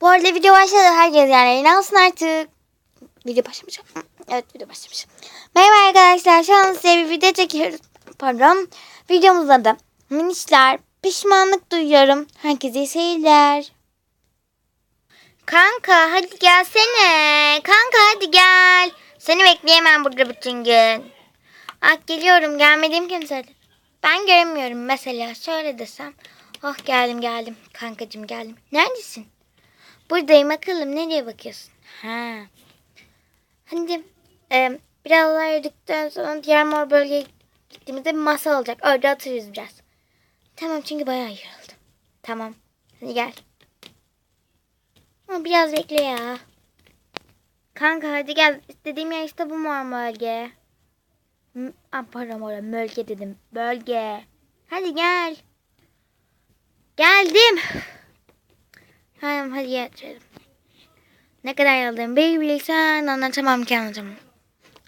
Bu arada video başladı. Herkes yani inansın artık. Video başlamış. Evet video başlamış. Merhaba arkadaşlar. Şu an size bir video çekiyoruz. Pardon. Videomuzun adı Minişler. Pişmanlık duyuyorum. Herkese iyi seyirler. Kanka hadi gelsene. Kanka hadi gel. Seni bekleyemem burada bütün gün. Ah geliyorum gelmediğim kimsedir. Ben göremiyorum mesela şöyle desem. Oh geldim geldim kankacığım geldim. Neredesin? Buradayım bakalım nereye bakıyorsun? Ha. Hadi e, biraz daha sonra diğer mor bölgeye gittiğimizde bir masa olacak. Orada otururuz biraz. Tamam çünkü bayağı yoruldum. Tamam. Hadi gel. Ama biraz bekle ya. Kanka hadi gel. İstediğim yer işte bu mor bölge. Ah, pardon pardon bölge dedim. Bölge. Hadi gel. Geldim. Tamam hadi geçelim. Ne kadar yıldığımı bir bilsen anlatamam ki anlatamam.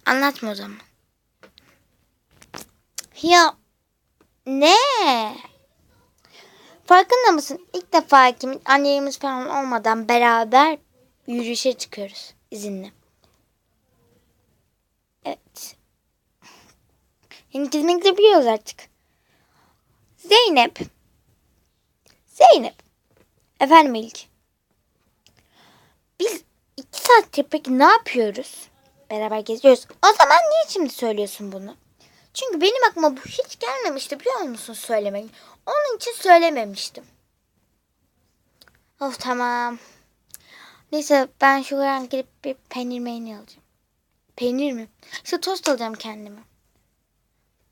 Anlatma o zaman. Ya ne? Farkında mısın? İlk defa kimin annelerimiz falan olmadan beraber yürüyüşe çıkıyoruz izinle. Evet. Yani kesinlikle biliyoruz artık. Zeynep. Zeynep. Efendim ilk. Biz iki saattir peki ne yapıyoruz? Beraber geziyoruz. O zaman niye şimdi söylüyorsun bunu? Çünkü benim aklıma bu hiç gelmemişti biliyor musun söylemeyi? Onun için söylememiştim. Of tamam. Neyse ben şuradan gidip bir peynir meynir alacağım. Peynir mi? İşte tost alacağım kendime.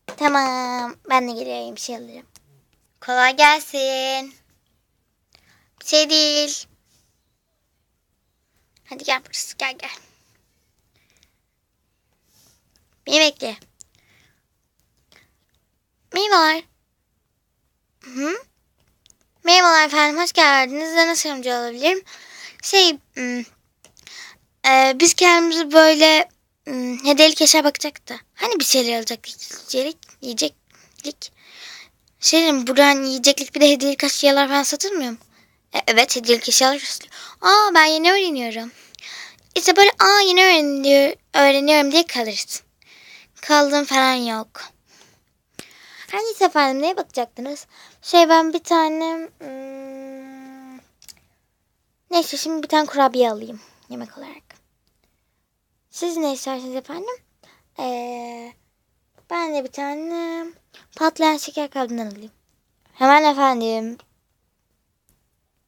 Tamam. Ben de geliyorum bir şey alacağım. Kolay gelsin. Şey değil. Hadi gel burası gel gel. Beni bekle. Merhabalar. Hı? Merhabalar efendim hoş geldiniz. Size nasıl yardımcı olabilirim? Şey e, biz kendimizi böyle hmm, hediyelik eşya bakacaktık. Hani bir şeyler alacaktık. Yiyecek, yiyeceklik. Şey diyeyim, buradan yiyeceklik bir de hediyelik eşyalar falan satılmıyor mu? E, evet hediyelik eşyalar satılıyor. Aa ben yeni öğreniyorum. İşte böyle aa yeni öğreniyor, öğreniyorum diye kalırız. Kaldığım falan yok. Her neyse efendim neye bakacaktınız? Şey ben bir tane... hmm, Neyse şimdi bir tane kurabiye alayım yemek olarak. Siz ne istersiniz efendim? Ee, ben de bir tane patlayan şeker kabından alayım. Hemen efendim.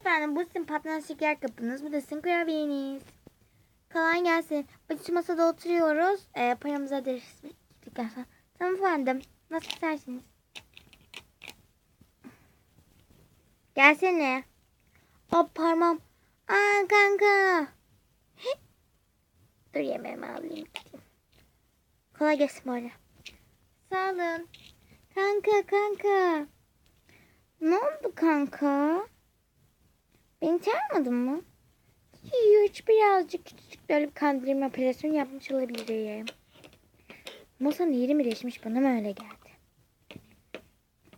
Efendim bu sizin patlayan şeker kapınız. Bu da sizin kurabiyeniz. Kolay gelsin. Şu masada oturuyoruz. Ee, paramızı öderiz. Tamam efendim. Nasıl istersiniz? Gelsene. Hop parmağım. Aa kanka. Dur yemeğimi alayım. Kolay gelsin bu arada. Sağ olun. Kanka kanka. Ne oldu kanka? Beni çağırmadın mı? Hiç birazcık küçücük böyle bir kandırma operasyonu yapmış olabilirim. Masanın yeri mi değişmiş bana mı öyle geldi?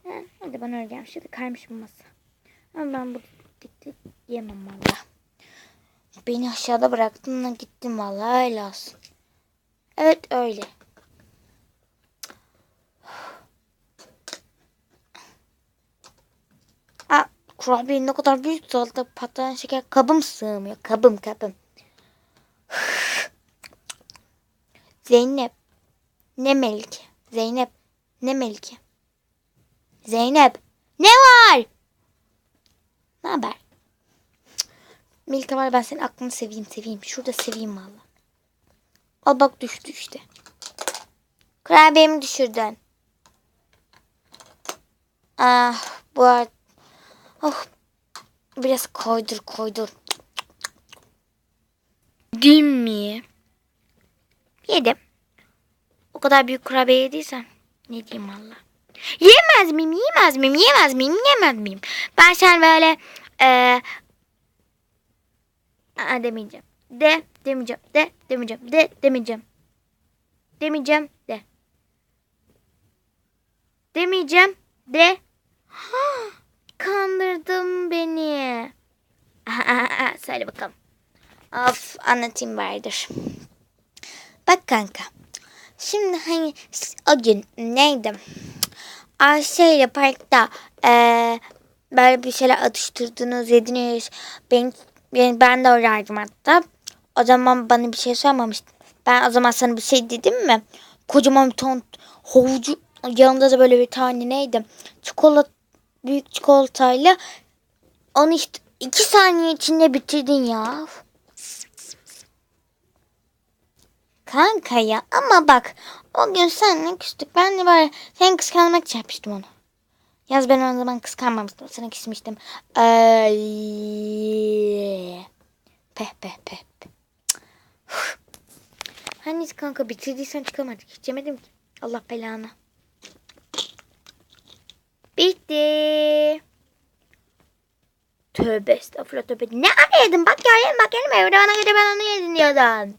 He, hadi bana öyle gelmiş. Hadi kaymış bu masa. Ama ben bu dikti yemem valla. Beni aşağıda bıraktın da gittim valla öyle olsun. Evet öyle. Aa, kurabiye ne kadar büyük salata patlayan şeker kabım sığmıyor. Kabım kabım. Zeynep. Ne Melike? Zeynep. Ne Melike? Zeynep. Ne var? Ne haber? Melike var ben senin aklını seveyim seveyim. Şurada seveyim valla. Al bak düştü işte. Kurabiyemi düşürdün. Ah bu ar- Oh. Biraz koydur koydur. Değil mi? Yedim. O kadar büyük kurabiye yediysen ne diyeyim valla. Yiyemez miyim? Yiyemez miyim? Yiyemez miyim? Yiyemez miyim? Ben sen böyle eee Aa, demeyeceğim. De demeyeceğim. De demeyeceğim. De demeyeceğim. Demeyeceğim. De. Demeyeceğim. De. Kandırdın beni. söyle bakalım. Of anlatayım vardır. Bak kanka. Şimdi hani o gün neydi? Ayşe ile parkta eee, böyle bir şeyler atıştırdınız, yediniz. Ben, ben, ben de oradaydım hatta. O zaman bana bir şey sormamıştın. Ben o zaman sana bir şey dedim mi? Kocaman bir ton havucu yanında da böyle bir tane neydi? Çikolata, büyük çikolatayla onu işte iki saniye içinde bitirdin ya. Kanka ya ama bak o gün seninle küstük. Ben de böyle seni kıskanmak için yapmıştım onu. Yaz ben o zaman kıskanmamıştım. Sana küsmüştüm. Ay. Peh peh peh. Hani kanka bitirdiysen çıkamadık. Hiç yemedim ki. Allah belanı. Bitti. Tövbe estağfurullah tövbe. Ne ara? Bak ya yedim bak yedim. Evde bana göre ben onu yedim diyordun.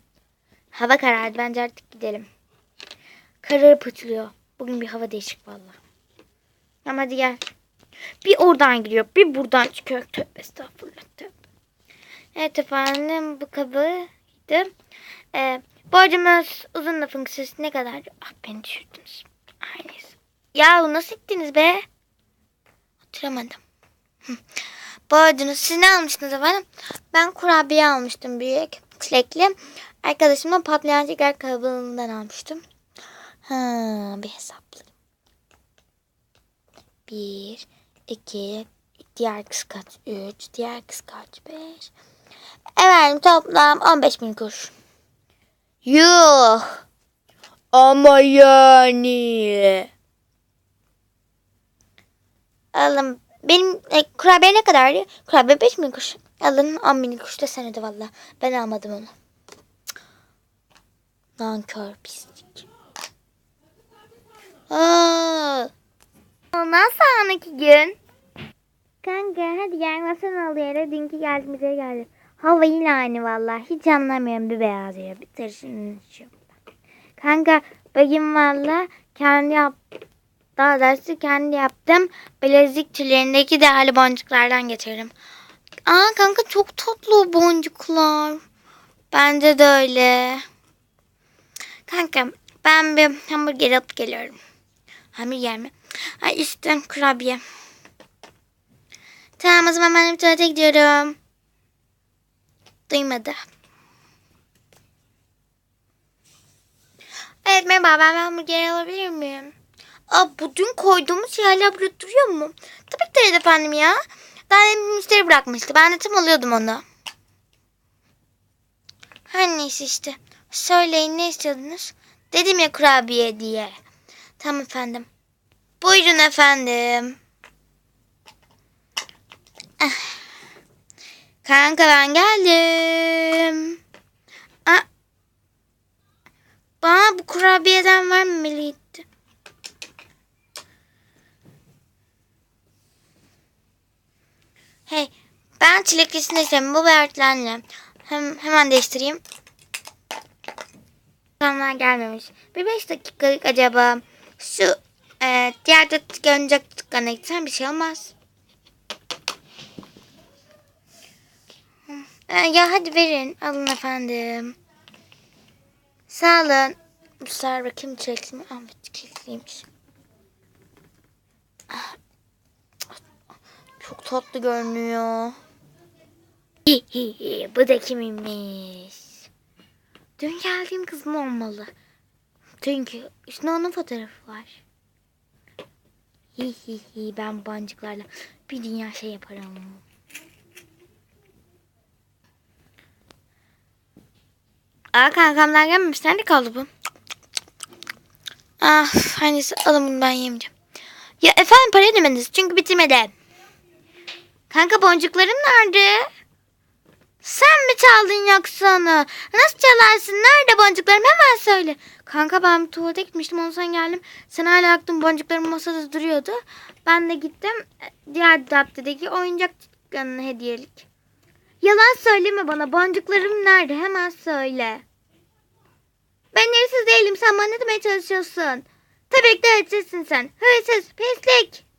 Hava karardı. Bence artık gidelim. Kararıp açılıyor. Bugün bir hava değişik valla. Ama hadi gel. Bir oradan giriyor. Bir buradan çıkıyor. Tövbe estağfurullah tövbe. Evet efendim bu kabıydı. Ee, borcumuz uzun lafın kısası ne kadar? Ah beni düşürdünüz. Ay neyse. Ya nasıl gittiniz be? Oturamadım. Hı. Borcunuz siz ne almıştınız efendim? Ben kurabiye almıştım büyük. Çilekli. Arkadaşım da patlayan şeker kabuğundan almıştım. Ha, bir hesaplayayım. Bir, iki, diğer kız kaç? Üç, diğer kız kaç? Beş. Efendim toplam 15 bin kuruş. Yuh. Ama yani. Alın. Benim e, kurabiye ne kadardı? Kurabiye 5 bin kuruş. Alın 10 bin kuruş da sen valla. Ben almadım onu. Nankör pislik. Aa. Ondan sonraki gün. Kanka hadi gelmesen al yere. Dünkü geldiğimize geldi. Hava yine aynı valla. Hiç anlamıyorum bir beyaz ya. Bir içiyor. Kanka bugün valla kendi yap daha doğrusu kendi yaptım. Bilezik tüllerindeki değerli boncuklardan getirdim. Aa kanka çok tatlı boncuklar. Bence de öyle. Kanka ben bir hamburger alıp geliyorum. Hamburger mi? Ay işte kurabiye. Tamam o zaman ben bir tuvalete gidiyorum. Duymadı. Evet merhaba ben hamburger alabilir miyim? Aa, bu dün koyduğumuz şey hala burada duruyor mu? Tabii ki de evet efendim ya. Daha bir müşteri bırakmıştı. Ben de tam alıyordum onu. Her neyse işte. Söyleyin ne istiyordunuz? Dedim ya kurabiye diye. Tamam efendim. Buyurun efendim. Ah. Kanka ben geldim. Aa, bana bu kurabiyeden vermemeliydi. Hey, ben çileklisini istedim. Bu beyazlarla. Hem, hemen değiştireyim. Tamamlar gelmemiş. Bir beş dakikalık acaba şu e, diğer de oyuncak dükkanına gitsen bir şey olmaz. E, ya hadi verin. Alın efendim. Sağ olun. Bu sefer bakayım çilekli mi? Evet çilekliymiş. Ah. Çok tatlı görünüyor. Bu da kimmiş? Dün geldiğim kız mı olmalı? Çünkü üstünde onun fotoğrafı var. Hi ben bancıklarla bir dünya şey yaparım. Aa kankamlar gelmemiş. Nerede kaldı bu? Ah hangisi alın bunu ben yemeyeceğim. Ya efendim para ödemediniz çünkü bitirmedi. Kanka boncuklarım nerede? Sen mi çaldın yoksa onu? Nasıl çalarsın? Nerede boncuklarım? Hemen söyle. Kanka ben tuvalete gitmiştim ondan sonra geldim. Sen hala yaktın boncuklarım masada duruyordu. Ben de gittim diğer daptedeki oyuncak dükkanına hediyelik. Yalan söyleme bana boncuklarım nerede? Hemen söyle. Ben hırsız değilim sen bana ne demeye çalışıyorsun? Tabii ki de sen. Hırsız, pislik.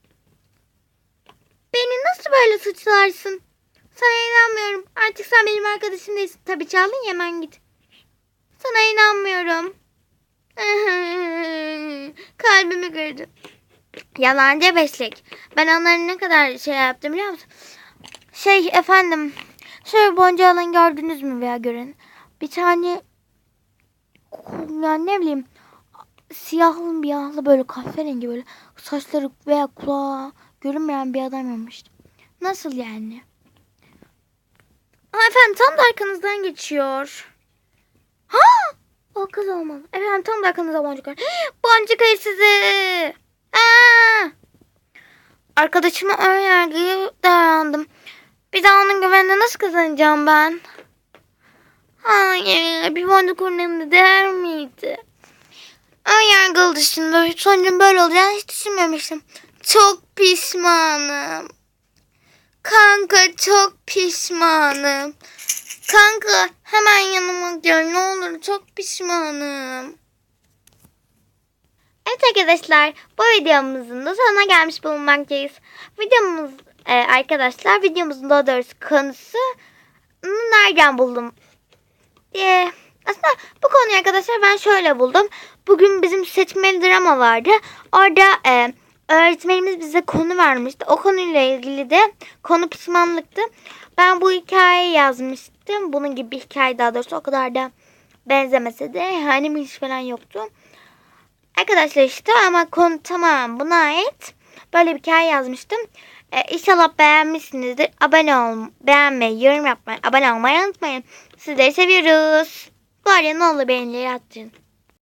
Beni nasıl böyle suçlarsın? Sana inanmıyorum. Artık sen benim arkadaşım değilsin. Tabii çaldın hemen git. Sana inanmıyorum. Kalbimi kırdın. Yalancı beşlik. Ben onların ne kadar şey yaptım biliyor musun? Şey efendim. Şöyle bonca alın gördünüz mü veya gören? Bir tane yani ne bileyim siyahlı beyazlı böyle kahverengi böyle saçları veya kulağı görünmeyen bir adam yapmıştı. Nasıl yani? Aa, efendim tam da arkanızdan geçiyor. Ha! O kız olmalı. Efendim tam da arkanızda boncuk var. Boncuk ayı sizi. Aa! Arkadaşıma ön yargıya davrandım. Bir daha onun güvenine nasıl kazanacağım ben? Hayır, bir boncuk örneğinde değer miydi? Ön yargılı dışında sonucun böyle olacağını hiç düşünmemiştim. Çok pişmanım. Kanka çok pişmanım. Kanka hemen yanıma gel ne olur çok pişmanım. Evet arkadaşlar bu videomuzun da sonuna gelmiş bulunmaktayız. Videomuz e, arkadaşlar videomuzun daha doğrusu konusu nereden buldum diye. Aslında bu konuyu arkadaşlar ben şöyle buldum. Bugün bizim seçmeli drama vardı. Orada e, öğretmenimiz bize konu vermişti. O konuyla ilgili de konu pişmanlıktı. Ben bu hikayeyi yazmıştım. Bunun gibi bir hikaye daha doğrusu o kadar da benzemese de yani bir falan yoktu. Arkadaşlar işte ama konu tamamen buna ait. Böyle bir hikaye yazmıştım. Ee, inşallah beğenmişsinizdir. Abone ol, beğenmeyi, yorum yapmayı, abone olmayı unutmayın. Sizleri seviyoruz. Bu arada ne olur beğenileri atın.